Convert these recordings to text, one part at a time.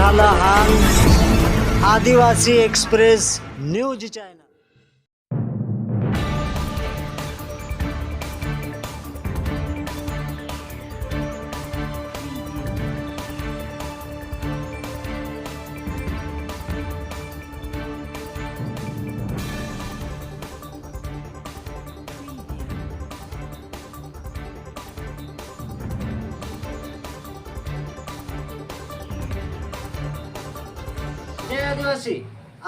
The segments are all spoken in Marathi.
झालं आदिवासी एक्सप्रेस न्यूज चॅनल. जय आदिवासी.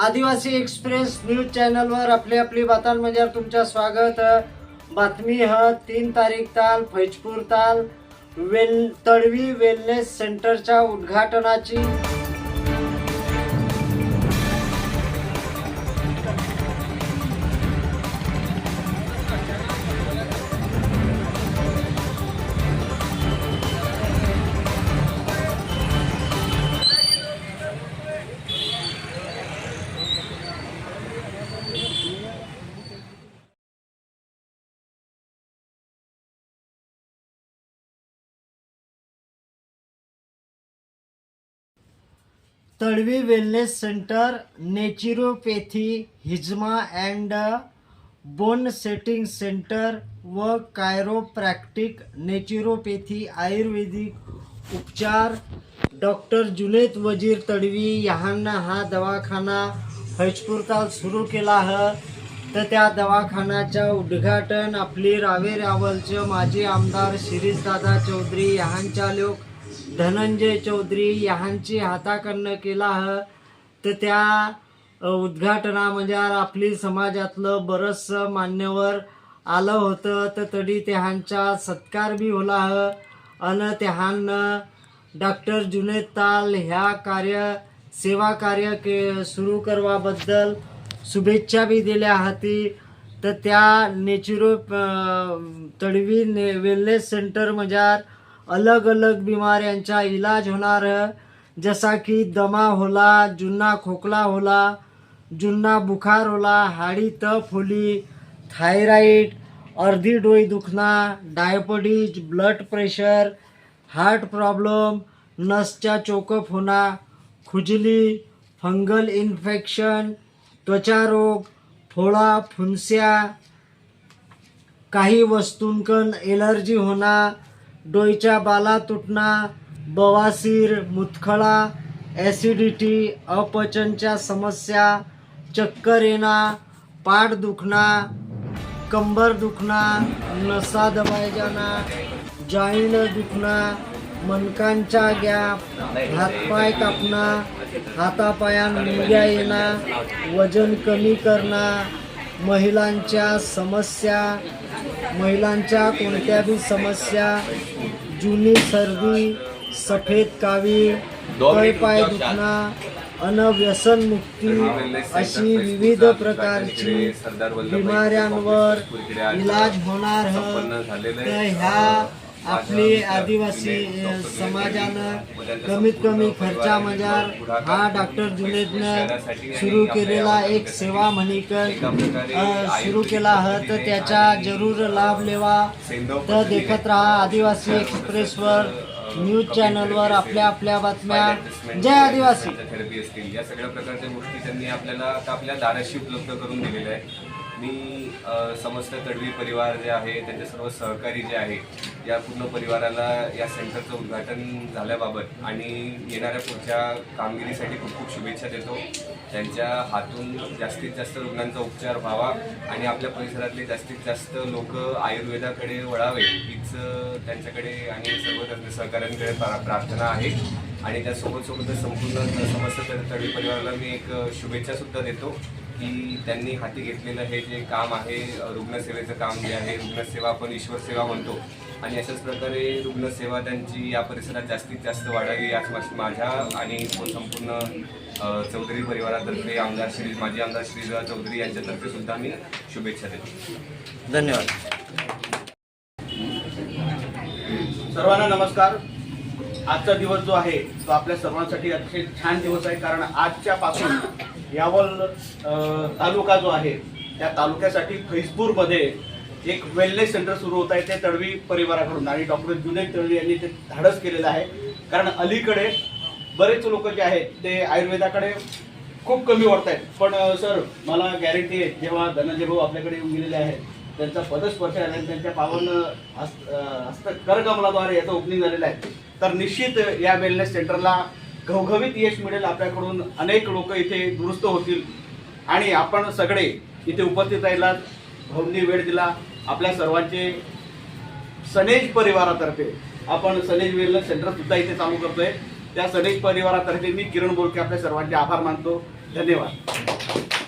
आदिवासी एक्सप्रेस न्यूज चॅनलवर आपली आपली बातांमध्ये तुमचं स्वागत. बातमी ह तीन तारीख ताल फैजपूर ताल वेल तडवी वेलनेस सेंटरच्या उद्घाटनाची. तडवी वेलनेस सेंटर नेचरोपॅथी हिजमा अँड बोन सेटिंग सेंटर व कायरोप्रॅक्टिक नेचरोपॅथी आयुर्वेदिक उपचार. डॉक्टर जुनेद वजीर तडवी यांना हा दवाखाना फैजपूरताल सुरू केला ह. तर त्या दवाखान्याचं उद्घाटन आपली रावे रावलचे माजी आमदार शिरीषदादा चौधरी यांच्या लोक धनंजय चौधरी यांची हाताकडनं केला ह. तर त्या उद्घाटना म्हणजे आपली समाजातलं बरंचसं मान्यवर आलं होतं. तर तरी त्यांचा सत्कार बी होला ह. अन त्यानं डॉक्टर जुनेद ताल ह्या कार्य सेवा कार्य के सुरू करवाबद्दल शुभेच्छा बी दिल्या हाती. तर त्या नेचुरो तडवी ने वेलनेस सेंटर मजार अलग अलग बिमाऱ्यांचा इलाज होणार. जसा की दमा होला जुन्ना खोकला होला जुन्ना बुखार होला हाडी तप होली थायराईड अर्धी डोई दुखना diabetes blood pressure heart problem नसच्या choke up होणा खुजली फंगल इन्फेक्शन त्वचा रोग फोळा फुंस्या काही वस्तूंकन एलर्जी होणार डोईच्या बाला तुटणा बवासीर मुतखळा ॲसिडिटी अपचनच्या समस्या चक्कर येणं पाठ दुखणा कंबर दुखणा नसा दबाय जाना जॉईंट दुखना मनकांचा गॅप हातपाय कापणा हातापायात मुंग्या येणं वजन कमी करणं महिलांच्या समस्या महिलांच्या कोणत्या बी समस्या जुनी सर्दी सफेद कावी पाय दुखणा अन व्यसनमुक्ती अशी विविध प्रकारची बिमाऱ्यांवर इलाज होणार ह. ह्या आपली आदिवासी समाजानं कमीत कमी खर्चामध्ये हा डॉक्टर जुनेदनं सुरू केलेला एक सेवा म्हणीकन सुरू केला ह तर त्याचा जरूर लाभ लेवा. तर देखत राहा आदिवासी एक्सप्रेसवर न्यूज चॅनलवर आपल्या आपल्या बातम्या. जय आदिवासी. थेरपी असतील. या सगळ्या प्रकारच्या गोष्टी त्यांनी आपल्याला आपल्या दाराशी उपलब्ध करून दिलेल्या आहे मी समस्त तडवी परिवार जे आहे त्यांचे सर्व सहकारी जे आहे या पूर्ण परिवाराला या सेंटरचं उद्घाटन झाल्याबाबत आणि येणाऱ्या पुढच्या कामगिरीसाठी खूप खूप शुभेच्छा देतो. त्यांच्या हातून जास्तीत जास्त रुग्णांचा उपचार व्हावा आणि आपल्या परिसरातले जास्तीत जास्त लोक आयुर्वेदाकडे वळावे हीच त्यांच्याकडे आणि सर्व त्यांच्या सहकाऱ्यांकडे प्रार्थना आहे. आणि त्यासोबत सोबतच संपूर्ण समस्त तडवी परिवाराला मी एक शुभेच्छासुद्धा देतो. की त्यांनी हाती घेतलेलं हे जे काम आहे रुग्णसेवेचं काम जे आहे रुग्णसेवा आपण ईश्वर सेवा म्हणतो. आणि अशाच प्रकारे रुग्णसेवा त्यांची या परिसरात जास्तीत जास्त वाढावी याच माझ्या आणि संपूर्ण चौधरी परिवारातर्फे आमदार श्री माजी आमदार श्रीधर चौधरी यांच्यातर्फे सुद्धा मी शुभेच्छा देतो. धन्यवाद. सर्वांना नमस्कार. आजचा दिवस जो आहे तो आपल्या सर्वांसाठी अतिशय छान दिवस आहे. कारण आजच्या पासून यावल तालुका जो आहे त्या तालुक्यासाठी फैजपूरमध्ये एक वेलनेस सेंटर सुरू होत आहे. ते तळवी परिवाराकडून आणि डॉक्टर जुनेद तळवी यांनी ते धाडस केलेलं आहे. कारण अलीकडे बरेच लोक जे आहेत ते आयुर्वेदाकडे खूप कमी वाटत आहेत पण सर मला गॅरंटी आहे जेव्हा धनंजय भाऊ आपल्याकडे येऊन गेलेले आहेत त्यांचा पदस्पर्श आला आणि त्यांच्या पावन हस्त हस्त करकमलाद्वारे याचं ओपनिंग झालेलं आहे. तर निश्चित या वेलनेस सेंटरला घवघवीत यश मिळेल आपल्याकडून. अनेक लोक इथे दुरुस्त होतील. आणि आपण सगळे इथे उपस्थित राहिलात. भाऊंनी वेळ दिला. आपल्या सर्वांचे सनेज परिवारातर्फे. आपण सनेज वेलनेस सेंटर सुद्धा इथे चालू करतोय. त्या सनेज परिवारातर्फे मी किरण बोलके आपल्या सर्वांचे आभार मानतो. धन्यवाद.